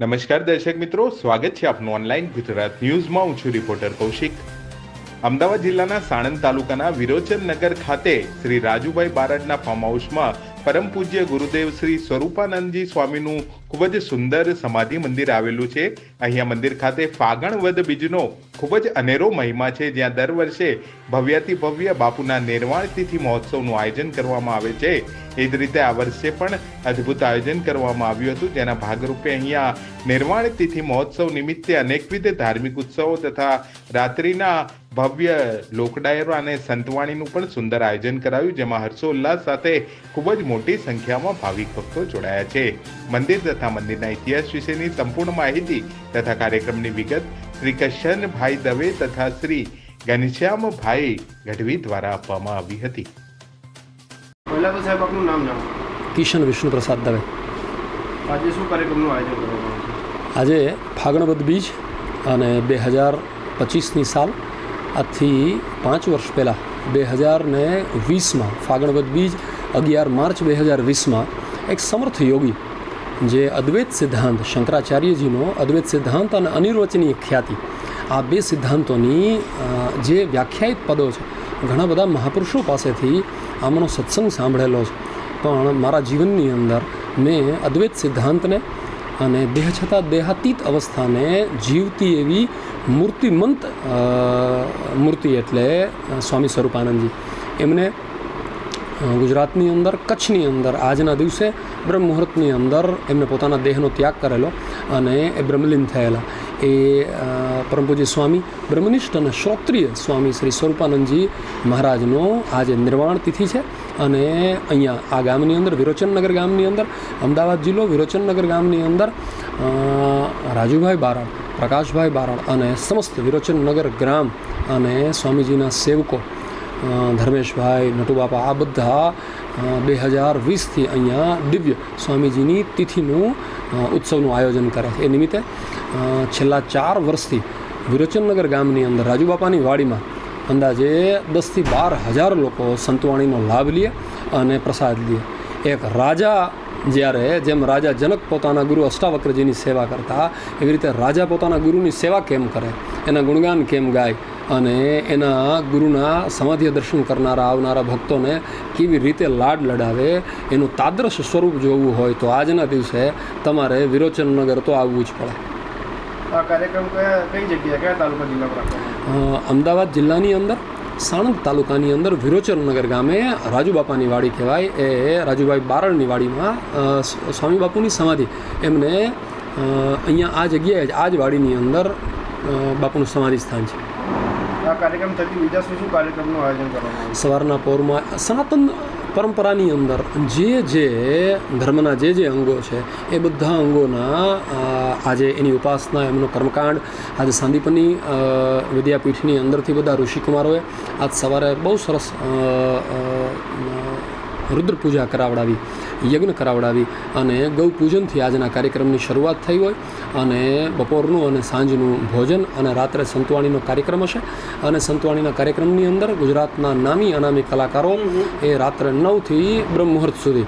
નમસ્કાર દર્શક મિત્રો, સ્વાગત છે આપનું ઓનલાઈન ગુજરાત ન્યૂઝમાં. હું છું રિપોર્ટર કૌશિક. અમદાવાદ જિલ્લાના સાણંદ તાલુકાના વિરોચન નગર ખાતે શ્રી રાજુભાઈ બારડના ફાર્મ હાઉસમાં પરમ પૂજ્ય ગુરુદેવ શ્રી સ્વરૂપાનંદજી સ્વામીનું ખૂબ જ સુંદર સમાધિ મંદિર આવેલું છે. અહીંયા મંદિર ખાતે ફાગણ વદ બીજનો ખૂબ જ અનેરો મહિમા છે. જ્યાં દર વર્ષે ભવ્યાતિ ભવ્ય બાપુના નિર્વાણ તિથિ મહોત્સવનું આયોજન કરવામાં આવે છે. એ જ રીતે આ વર્ષે પણ અદ્ભુત આયોજન કરવામાં આવ્યું હતું. જેના ભાગરૂપે અહીંયા નિર્વાણ તિથિ મહોત્સવ નિમિત્તે અનેકવિધ ધાર્મિક ઉત્સવો તથા રાત્રિના ભવ્ય લોકડાયરો અને સંતવાણીનું પણ સુંદર આયોજન કરાયું. જેમાં હર્ષોલ્લાસ સાથે ખૂબ જ મોટી સંખ્યામાં ભાવિક ભક્તો જોડાયા છે. મંદિર મંદિરના ઇતિહાસ વિશેની સંપૂર્ણ માહિતી તથા કાર્યક્રમની વિગત શ્રી કશ્યનભાઈ દવે તથા શ્રી ઘનશ્યામભાઈ ગઢવી દ્વારા આપવામાં આવી હતી. પહેલાં સાહેબ આપનું નામ જાણો. કિશન વિષ્ણુ પ્રસાદ દવે. આજે શું કાર્યક્રમનું આયોજન કરવામાં આવ્યું આજે ફાગણવદ બીજ અને બે હજાર પચીસની સાલ આજથી પાંચ વર્ષ પહેલાં બે હજાર ને વીસમાં ફાગણવદ બીજ અગિયાર માર્ચ બે હજાર વીસમાં એક સમર્થ યોગી જે અદ્વૈત સિદ્ધાંત શંકરાચાર્યજીનો અદ્વૈત સિદ્ધાંત અને અનિર્વચનીય ખ્યાતિ. આ બે સિદ્ધાંતોની જે વ્યાખ્યાયિત પદો છે, ઘણા બધા મહાપુરુષો પાસેથી આમાંનો સત્સંગ સાંભળેલો છે. પણ મારા જીવનની અંદર મેં અદ્વૈત સિદ્ધાંતને અને દેહ છતાં દેહાતીત અવસ્થાને જીવતી એવી મૂર્તિમંત મૂર્તિ એટલે સ્વામી સ્વરૂપાનંદજી. એમને ગુજરાતની અંદર, કચ્છની અંદર, આજના દિવસે બ્રહ્મ મુહૂર્તની અંદર એમને પોતાના દેહનો ત્યાગ કરેલો અને એ બ્રહ્મલીન થયેલા. એ પરમ પૂજ્ય સ્વામી, બ્રહ્મનિષ્ઠ અને શ્રોત્રિય સ્વામી શ્રી સ્વરૂપાનંદજી મહારાજનો આજે નિર્વાણ તિથિ છે અને અહીંયા આ ગામની અંદર, વિરોચનનગર ગામની અંદર, અમદાવાદ જિલ્લો, વિરોચનનગર ગામની અંદર રાજુભાઈ બારણ, પ્રકાશભાઈ બારણ અને સમસ્ત વિરોચનનગર ગ્રામ અને સ્વામીજીના સેવકો ધર્મેશભાઈ, નટુબાપા, આ બધા બે હજાર વીસથી અહીંયા દિવ્ય સ્વામીજીની તિથિનું ઉત્સવનું આયોજન કરે છે. એ નિમિત્તે છેલ્લા ચાર વર્ષથી વિરોચનનગર ગામની અંદર રાજુબાપાની વાડીમાં અંદાજે દસથી બાર હજાર લોકો સંતવાણીનો લાભ લે અને પ્રસાદ લે. એક રાજા જ્યારે, જેમ રાજા જનક પોતાના ગુરુ અષ્ટાવક્રજીની સેવા કરતા, એવી રીતે રાજા પોતાના ગુરુની સેવા કેમ કરે? એના ગુણગાન કેમ ગાય? અને એના ગુરુના સમાધિ દર્શન કરનારા આવનારા ભક્તોને કેવી રીતે લાડ લડાવે એનું તાદ્રશ સ્વરૂપ જોવું હોય તો આજના દિવસે તમારે વિરોચનનગર તો આવવું જ પડે. અમદાવાદ જિલ્લાની અંદર સાણંદ તાલુકાની અંદર વિરોચનનગર ગામે રાજુબાપાની વાડી કહેવાય. એ રાજુભાઈ બારણની વાડીમાં સ્વામી બાપુની સમાધિ. એમને અહીંયા આ જગ્યાએ જ આ જ વાડીની અંદર બાપુનું સમાધિ સ્થાન છે. કાર્યક્રમ થકી બીજા શું શું કાર્યક્રમનું આયોજન કરવામાં સવારના પોરમાં સનાતન પરંપરાની અંદર જે જે ધર્મના જે જે અંગો છે, એ બધા અંગોના આજે એની ઉપાસના, એમનો કર્મકાંડ, આજે સાંદીપની વિદ્યાપીઠની અંદરથી બધા ઋષિકુમારોએ આજ સવારે બહુ સરસ રુદ્ર પૂજા કરાવડાવી. યજ્ઞ કરાવડાવી અને ગૌ પૂજનથી આજના કાર્યક્રમની શરૂઆત થઈ હોય અને બપોરનું અને સાંજનું ભોજન અને રાત્રે સંતવાણીનો કાર્યક્રમ હશે. અને સંતવાણીના કાર્યક્રમની અંદર ગુજરાતના નામી અનામી કલાકારો એ રાત્રે નવથી બ્રહ્મ મુહૂર્ત સુધી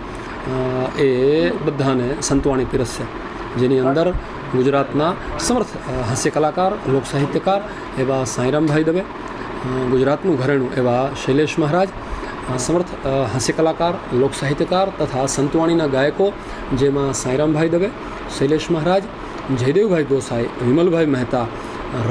એ બધાને સંતવાણી પીરસશે. જેની અંદર ગુજરાતના સમર્થ હાસ્ય કલાકાર લોક સાહિત્યકાર એવા સાંઈરામભાઈ દવે ગુજરાતનું ઘરેણું એવા શૈલેષ મહારાજ સમર્થ હાસ્ય કલાકાર, લોક સાહિત્યકાર તથા સંતવાણીના ગાયકો જેમાં સાંઈરામભાઈ દવે, શૈલેષ મહારાજ, જયદેવભાઈ ગોસાઈ, વિમલભાઈ મહેતા,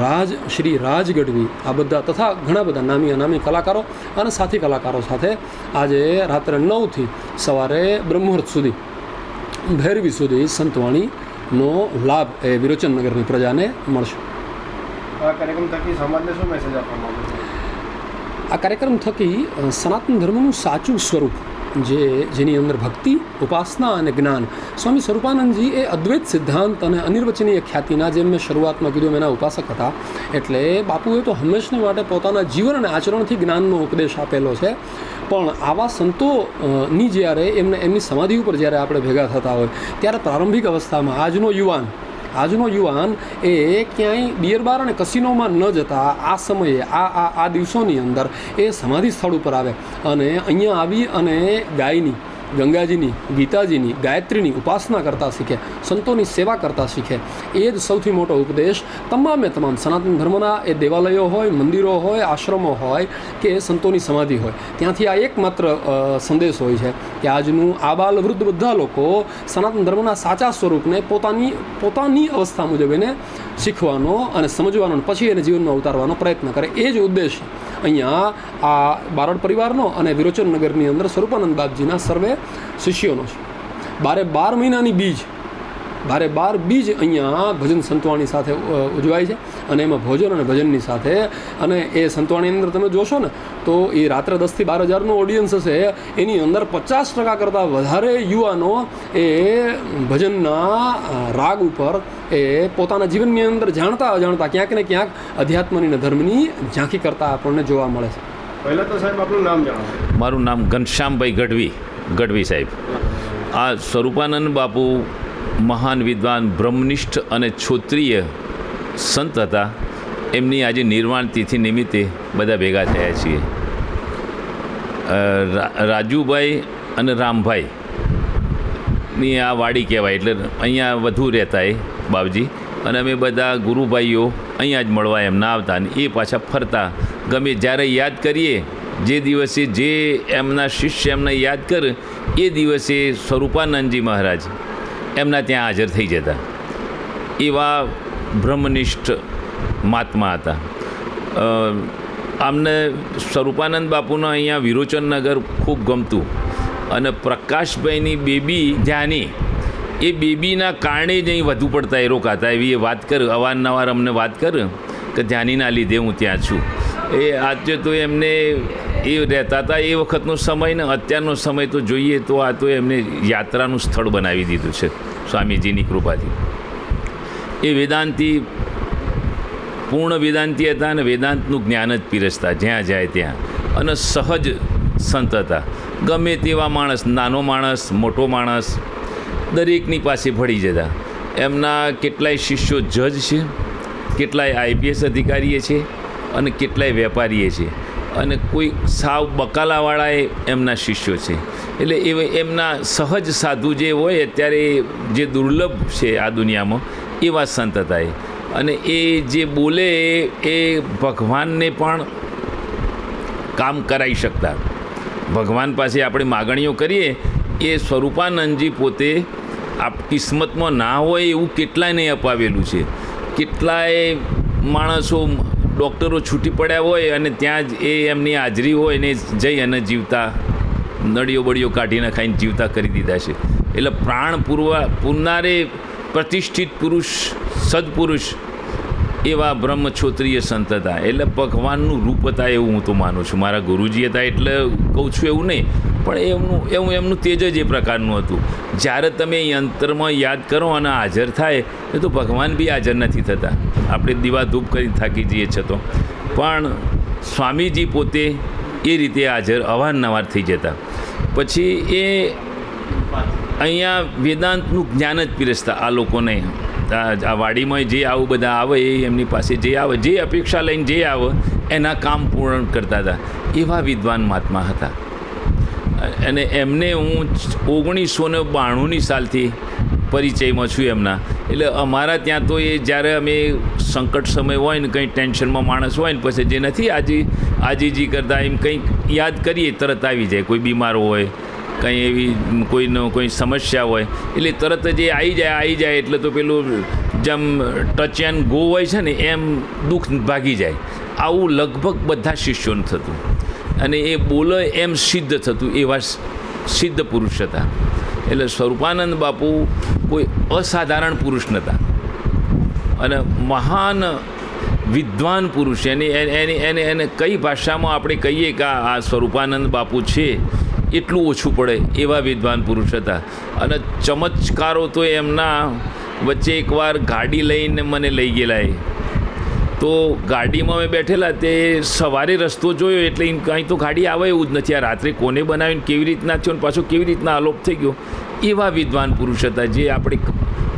રાજ, શ્રી રાજ ગઢવી, આ બધા તથા ઘણા બધા નામી અનામી કલાકારો અને સાથી કલાકારો સાથે આજે રાત્રે નવથી સવારે બ્રહ્મુહૂર્ત સુધી, ભૈરવી સુધી સંતવાણીનો લાભ એ વિરોચનનગરની પ્રજાને મળશે. કાર્યક્રમ થકી સમાજને શું મેસેજ આપવામાં આવ્યો આ કાર્યક્રમ થકી સનાતન ધર્મનું સાચું સ્વરૂપ, જે, જેની અંદર ભક્તિ, ઉપાસના અને જ્ઞાન, સ્વામી સ્વરૂપાનંદજી એ અદ્વૈત સિદ્ધાંત અને અનિર્વચનીય ખ્યાતિના જેમ મેં શરૂઆતમાં કીધું એના ઉપાસક હતા. એટલે બાપુએ તો હંમેશને માટે પોતાના જીવન અને આચરણથી જ્ઞાનનો ઉપદેશ આપેલો છે. પણ આવા સંતોની જ્યારે એમને એમની સમાધિ ઉપર જ્યારે આપણે ભેગા થતા હોય, ત્યારે પ્રારંભિક અવસ્થામાં આજનો યુવાન આજનો યુવાન એ ક્યાંય બિયર બાર અને કસિનોમાં ન જતા આ સમયે, આ આ આ દિવસોની અંદર એ સમાધિ સ્થળ ઉપર આવે. અને અહીંયા આવી અને ગાયની ગંગાજીની, ગીતાજીની, ગાયત્રીની ઉપાસના કરતાં શીખે, સંતોની સેવા કરતાં શીખે. એ જ સૌથી મોટો ઉપદેશ તમામે તમામ સનાતન ધર્મના એ દેવાલયો હોય, મંદિરો હોય, આશ્રમો હોય કે સંતોની સમાધિ હોય. ત્યાંથી આ એકમાત્ર સંદેશ હોય છે કે આજનું આ બાલ વૃદ્ધ બધા લોકો સનાતન ધર્મના સાચા સ્વરૂપને પોતાની પોતાની અવસ્થા મુજબ એને શીખવાનો અને સમજવાનો અને પછી એને જીવનમાં ઉતારવાનો પ્રયત્ન કરે. એ જ ઉદ્દેશ. અહીંયા આ બારડ પરિવારનો અને વિરોચન નગરની અંદર સ્વરૂપાનંદ બાપજીના સર્વે શિષ્યોનો છે. બારે બાર મહિનાની બીજ, બારે બાર બીજ અહીંયા ભજન સંતવાણી સાથે ઉજવાય છે. અને એમાં ભોજન અને ભજનની સાથે. અને એ સંતવાણીની અંદર તમે જોશો ને તો એ રાત્રે દસથી બાર હજારનું ઓડિયન્સ હશે. એની અંદર પચાસ ટકા કરતાં વધારે યુવાનો એ ભજનના રાગ ઉપર એ પોતાના જીવનની અંદર જાણતા અજાણતા ક્યાંક ને ક્યાંક અધ્યાત્મની અને ધર્મની ઝાંખી કરતા આપણને જોવા મળે છે. પહેલાં તો સાહેબ આપણું નામ જણાવો. મારું નામ ઘનશ્યામભાઈ ગઢવી ગઢવી સાહેબ. આ સ્વરૂપાનંદ બાપુ મહાન વિદ્વાન બ્રહ્મનિષ્ઠ અને ક્ષોત્રિય સંત હતા. એમની આજે નિર્વાણ તિથિ નિમિત્તે બધા ભેગા થયા છીએ. રાજુભાઈ અને રામભાઈ. ની આ વાડી કહેવાય એટલે અહીંયા વધુ રહેતા એ બાપજી. અને અમે બધા ગુરુભાઈઓ અહીંયા જ મળવા એમના આવતા અને એ પાછા ફરતા. ગમે જ્યારે યાદ કરીએ, જે દિવસે જે એમના શિષ્ય એમને યાદ કરે, એ દિવસે સ્વરૂપાનંદજી મહારાજ એમના ત્યાં હાજર થઈ જતા. એવા બ્રહ્મનિષ્ઠ મહાત્મા હતા. આમને સ્વરૂપાનંદ બાપુનો અહીંયા વિરોચનનગર ખૂબ ગમતું અને પ્રકાશભાઈની બેબી ધ્યાની એ બેબીના કારણે જ અહીં વધુ પડતા એ રોકાતા એવી એ વાત કર, અવારનવાર અમને વાત કર કે ધ્યાનીના લીધે હું ત્યાં છું. એ આજે તો એમને એ રહેતા હતા. એ વખતનો સમય ને અત્યારનો સમય તો જોઈએ તો આ તો એમને યાત્રાનું સ્થળ બનાવી દીધું છે. સ્વામીજીની કૃપાથી. એ વેદાંતિ પૂર્ણ વેદાંતિ હતા અને વેદાંતનું જ્ઞાન જ પીરસતા, જ્યાં જાય ત્યાં. અને સહજ સંત હતા. ગમે તેવા માણસ, નાનો માણસ, મોટો માણસ, દરેકની પાસે ભળી જતા. એમના કેટલાય શિષ્યો જજ છે, કેટલાય આઈપીએસ અધિકારીએ છે અને કેટલાય વેપારીએ છે. અને કોઈ સાવ બકાલાવાળાએ એમના શિષ્યો છે. એટલે એ એમના સહજ સાધુ જે હોય, અત્યારે જે દુર્લભ છે આ દુનિયામાં એવા સંત હતા એ અને એ જે બોલે એ- ભગવાનને પણ કામ કરાવી શકતા. ભગવાન પાસે આપણે માગણીઓ કરીએ, એ સ્વરૂપાનંદજી પોતે આપ કિસ્મતમાં ના હોય એવું કેટલાયને અપાવેલું છે. કેટલાય માણસો ડૉક્ટરો છૂટી પડ્યા હોય અને ત્યાં જ એ એમની હાજરી હોય ને જઈ અને જીવતા, નળીઓ બળીઓ કાઢીને ખાઈને જીવતા કરી દીધા છે. એટલે પ્રાણ પૂરવા પૂરનારે પ્રતિષ્ઠિત પુરુષ, સદપુરુષ એવા બ્રહ્મક્ષોત્રીય સંત હતા. એટલે ભગવાનનું રૂપ હતા એવું હું તો માનું છું. મારા ગુરુજી હતા એટલે કહું છું એવું નહીં, પણ એમનું, એવું, એમનું તેજ જ એ પ્રકારનું હતું. જ્યારે તમે યંત્રમાં યાદ કરો અને હાજર થાય, એ તો ભગવાન બી હાજર નથી થતા. આપણે દીવા ધૂપ કરી થાકી જઈએ છતો પણ સ્વામીજી પોતે એ રીતે હાજર અવારનવાર થઈ જતા. પછી એ અહીંયા વેદાંતનું જ્ઞાન જ પીરસતા આ લોકોને. આ વાડીમાં જે આવું બધા આવે, એ એમની પાસે જે આવે, જે અપેક્ષા લઈને જે આવે, એના કામ પૂર્ણ કરતા હતા. એવા વિદ્વાન મહાત્મા હતા. અને એમને હું ઓગણીસો ને બાણુંની સાલથી પરિચયમાં છું એમના. એટલે અમારા ત્યાં તો એ જ્યારે અમે સંકટ સમય હોય ને કંઈ ટેન્શનમાં માણસ હોય ને પછી જે નથી, આજી આજીજી કરતા એમ કંઈક યાદ કરીએ, તરત આવી જાય, કોઈ બીમાર હોય કંઈ એવી કોઈનો કોઈ સમસ્યા હોય, એટલે તરત જ એ આવી જાય આવી જાય એટલે તો પેલું જેમ ટચ એન્ડ ગો હોય છે ને, એમ દુઃખ ભાગી જાય. આવું લગભગ બધા શિષ્યોનું થતું. અને એ બોલે એમ સિદ્ધ થતું, એવા સિદ્ધ પુરુષ હતા. એટલે સ્વરૂપાનંદ બાપુ કોઈ અસાધારણ પુરુષ નહોતા અને મહાન વિદ્વાન પુરુષ, એની એની, એને એને કઈ ભાષામાં આપણે કહીએ કે આ સ્વરૂપાનંદ બાપુ છે એટલું ઓછું પડે એવા વિદ્વાન પુરુષ હતા. અને ચમત્કારો તો એમના વચ્ચે એકવાર ગાડી લઈને મને લઈ ગયેલા એ. તો ગાડીમાં અમે બેઠેલા તે સવારે રસ્તો જોયો એટલે કાંઈ તો ગાડી આવે એવું જ નથી. આ રાત્રે કોને બનાવીને કેવી રીતના થયો ને પાછો કેવી રીતના આલોપ થઈ ગયો? એવા વિદ્વાન પુરુષ હતા જે આપણે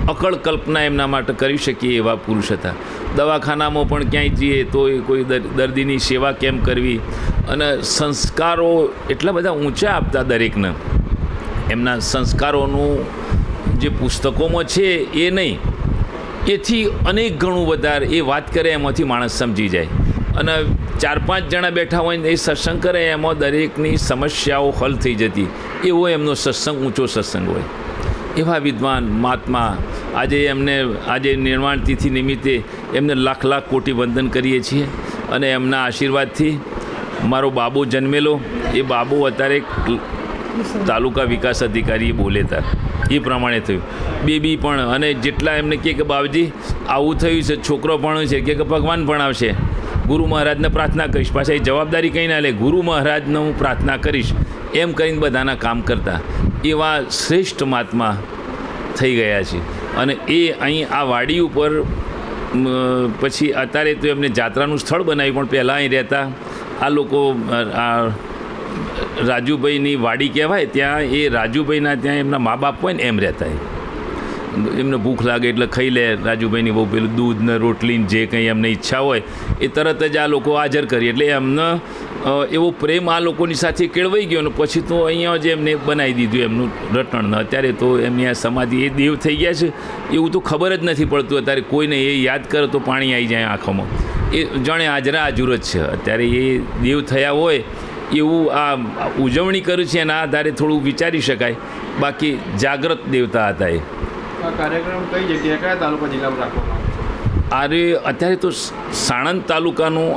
અકળ કલ્પના એમના માટે કરી શકીએ એવા પુરુષ હતા. દવાખાનામાં પણ ક્યાંય જઈએ તો એ કોઈ દર- દર્દીની સેવા કેમ કરવી? અને સંસ્કારો એટલા બધા ઊંચા આપતા દરેકને. એમના સંસ્કારોનું જે પુસ્તકોમાં છે એ નહીં, એથી અનેક ગણું વધારે એ વાત કરે એમાંથી માણસ સમજી જાય. અને ચાર પાંચ જણા બેઠા હોય ને એ સત્સંગ કરે, એમાં દરેકની સમસ્યાઓ હલ થઈ જતી. એવો એમનો સત્સંગ, ઊંચો સત્સંગ હોય. એવા વિદ્વાન મહાત્મા આજે એમને, આજે નિર્માણ તિથિ નિમિત્તે એમને લાખ લાખ કોટી વંદન કરીએ છીએ અને એમના આશીર્વાદથી મારો બાબો જન્મેલો, એ બાબો અત્યારે તાલુકા વિકાસ અધિકારી બોલે હતા એ પ્રમાણે થયું. બેબી પણ, અને જેટલા એમને કહે કે બાબજી આવું થયું છે, છોકરો પણ છે કે ભગવાન આવશે. ગુરુ મહારાજને પ્રાર્થના કરીશ. પાછા એ જવાબદારી કંઈ ના લે. ગુરુ મહારાજને હું પ્રાર્થના કરીશ. એમ કરીને બધાના કામ કરતા. એવા શ્રેષ્ઠ મહાત્મા થઈ ગયા છે. અને એ અહીં આ વાડી ઉપર પછી અત્યારે તો એમને જાત્રાનું સ્થળ બનાવ્યું, પણ પહેલાં અહીં રહેતા. આ લોકો, આ રાજુભાઈની વાડી કહેવાય, ત્યાં એ રાજુભાઈના ત્યાં એમના મા બાપ હોય ને, એમ રહેતા એમને ભૂખ લાગે એટલે ખાઈ લે, રાજુભાઈની બહુ પેલું દૂધ ને રોટલી જે કંઈ એમને ઈચ્છા હોય, એ તરત જ આ લોકો હાજર કરી. એટલે એમને એવો પ્રેમ આ લોકોની સાથે કેળવાઈ ગયો ને, પછી તો અહીંયા જ એમને બનાવી દીધું એમનું રટણ. અત્યારે તો એમની આ સમાધિ એ દેવ થઈ ગયા છે, એવું તો ખબર જ નથી પડતું. અત્યારે કોઈને એ યાદ કરે તો પાણી આવી જાય આંખોમાં. એ જાણે હાજરા હાજર જ છે. અત્યારે એ દેવ થયા હોય એવું આ ઉજવણી કરું છે એના આધારે થોડું વિચારી શકાય. બાકી જાગ્રત દેવતા હતા એ. કાર્યક્રમ કઈ જગ્યાએ કયા તાલુકા જિલ્લામાં રાખવામાં આરે અત્યારે તો સાણંદ તાલુકાનું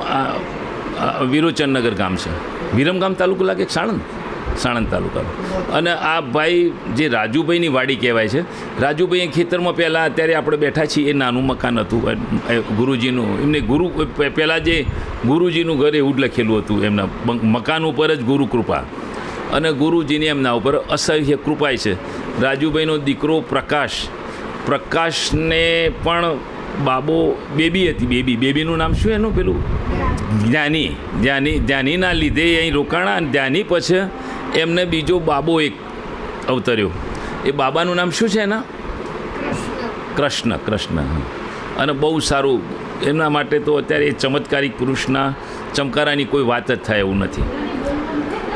વિરોચનનગર ગામ છે. વિરમગામ તાલુકો લાગે સાણંદ? સાણંદ તાલુકાનો. અને આ ભાઈ જે રાજુભાઈની વાડી કહેવાય છે રાજુભાઈ ખેતરમાં પહેલાં અત્યારે આપણે બેઠા છીએ એ નાનું મકાન હતું ગુરુજીનું. એમને ગુરુ પહેલાં જે ગુરુજીનું ઘર એવું જ લખેલું હતું એમના મકાન ઉપર જ ગુરુકૃપા અને ગુરુજીની એમના ઉપર અસહ્ય કૃપાય છે. રાજુભાઈનો દીકરો પ્રકાશ પ્રકાશને પણ બાબો બેબી હતી બેબી. બેબીનું નામ શું એનું પેલું? જ્ઞાની. જ્ઞાની. જ્ઞાનીના લીધે અહીં રોકાણા અને જ્ઞાની પછી એમને બીજો બાબો એક અવતર્યો. એ બાબાનું નામ શું છે એના? કૃષ્ણ. કૃષ્ણ અને બહુ સારું, એમના માટે તો અત્યારે એ ચમત્કારિક પુરુષના ચમકારાની કોઈ વાત જ થાય એવું નથી.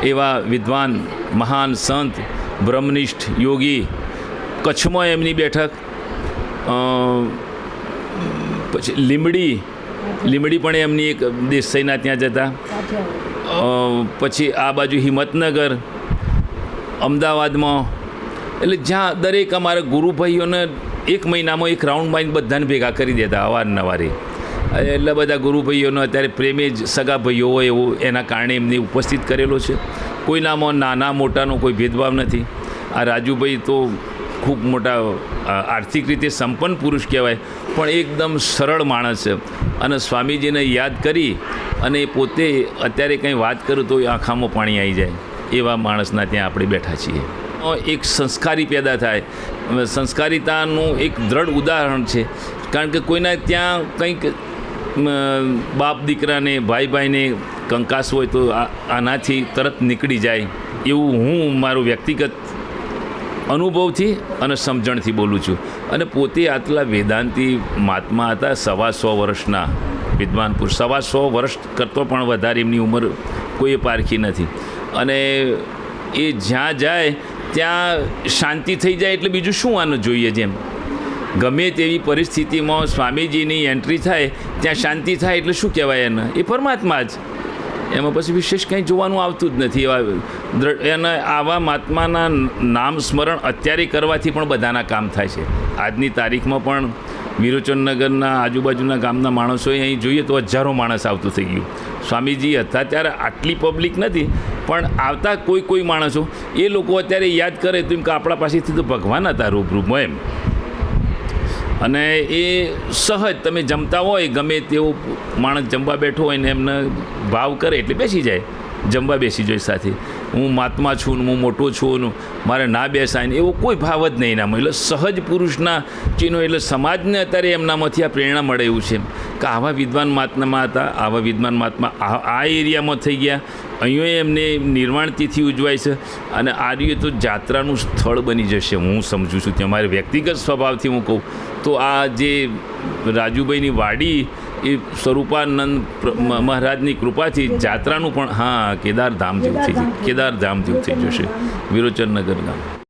એવા વિદ્વાન, મહાન સંત, બ્રહ્મનિષ્ઠ યોગી, કચ્છમાં એમની બેઠક. પછી લીમડી લીમડી પણ એમની એક દેસાઈના ત્યાં જતા પછી આ બાજુ હિંમતનગર, અમદાવાદમાં. એટલે જ્યાં દરેક અમારા ગુરુભાઈઓને એક મહિનામાં એક રાઉન્ડ મારીને બધાને ભેગા કરી દેતા અવારનવારે. એટલે બધા ગુરુભાઈઓનો અત્યારે પ્રેમે જ સગા ભાઈઓ હોય એવું એના કારણે એમને ઉપસ્થિત કરેલો છે. કોઈનામાં નાના મોટાનો કોઈ ભેદભાવ નથી. આ રાજુભાઈ તો ખૂબ મોટા આર્થિક રીતે સંપન્ન પુરુષ કહેવાય, પણ એકદમ સરળ માણસ અને સ્વામીજીને યાદ કરી અને પોતે અત્યારે કંઈ વાત કરું તો આંખામાં પાણી આવી જાય. એવા માણસના ત્યાં આપણે બેઠા છીએ. એક સંસ્કારી પેદા થાય. સંસ્કારિતાનું એક દ્રઢ ઉદાહરણ છે. કારણ કે કોઈના ત્યાં કંઈક બાપ દીકરાને ભાઈ ભાઈને કંકાસ હોય તો આનાથી તરત નીકળી જાય. એવું હું મારું વ્યક્તિગત અનુભવથી અને સમજણથી બોલું છું. અને પોતે આટલા વેદાંતિ મહાત્મા હતા, સવા સો વર્ષના વિદ્વાન પુરુષ. સવા સો વર્ષ કરતો પણ વધારે એમની ઉંમર કોઈએ પારખી નથી. અને એ જ્યાં જાય, ત્યાં શાંતિ થઈ જાય એટલે બીજું શું આનું જોઈએ જેમ? ગમે તેવી પરિસ્થિતિમાં સ્વામીજીની એન્ટ્રી થાય, ત્યાં શાંતિ થાય એટલે શું કહેવાય એને? એ પરમાત્મા જ. એમાં પછી વિશેષ કંઈ જોવાનું આવતું જ નથી એવા એના આવા મહાત્માના નામ સ્મરણ અત્યારે કરવાથી પણ બધાના કામ થાય છે. આજની તારીખમાં પણ વિરોચનનગરના આજુબાજુના ગામના માણસોએ અહીં જોઈએ તો હજારો માણસ આવતું થઈ ગયું. સ્વામીજી હતા ત્યારે આટલી પબ્લિક નથી, પણ આવતા કોઈ કોઈ માણસો, એ લોકો અત્યારે યાદ કરે તો એમ કે આપણા પાસેથી તો ભગવાન હતા રૂબરૂમાં એમ. અને એ સહજ તમે જમતા હોય, ગમે તેવું માણસ જમવા બેઠો હોય ને એમને ભાવ કરે એટલે બેસી જાય. જમવા બેસી જાય સાથે. હું મહાત્મા છું ને હું મોટો છું ને મારે ના બેસાય ને એવો કોઈ ભાવ જ નહીં એનામાં. એટલે સહજ પુરુષના ચિહ્નો એટલે સમાજને અત્યારે એમનામાંથી આ પ્રેરણા મળે એવું છે કે આવા વિદ્વાન મહાત્મા હતા, આવા વિદ્વાન મહાત્મા આ આ એરિયામાં થઈ ગયા. અહીંયા એમને નિર્માણ તિથિ ઉજવાય છે અને આ રીતે તો જાત્રાનું સ્થળ બની જશે હું સમજું છું. ત્યાં મારે વ્યક્તિગત સ્વભાવથી હું કહું. તો આ જે રાજુભાઈની વાડી એ સ્વરૂપાનંદ મહારાજની કૃપાથી જાત્રાનું પણ હા કેદારધામ જેવું થઈ જશે કેદારધામ જેવું થઈ જશે. વિરોચનનગર ગામ.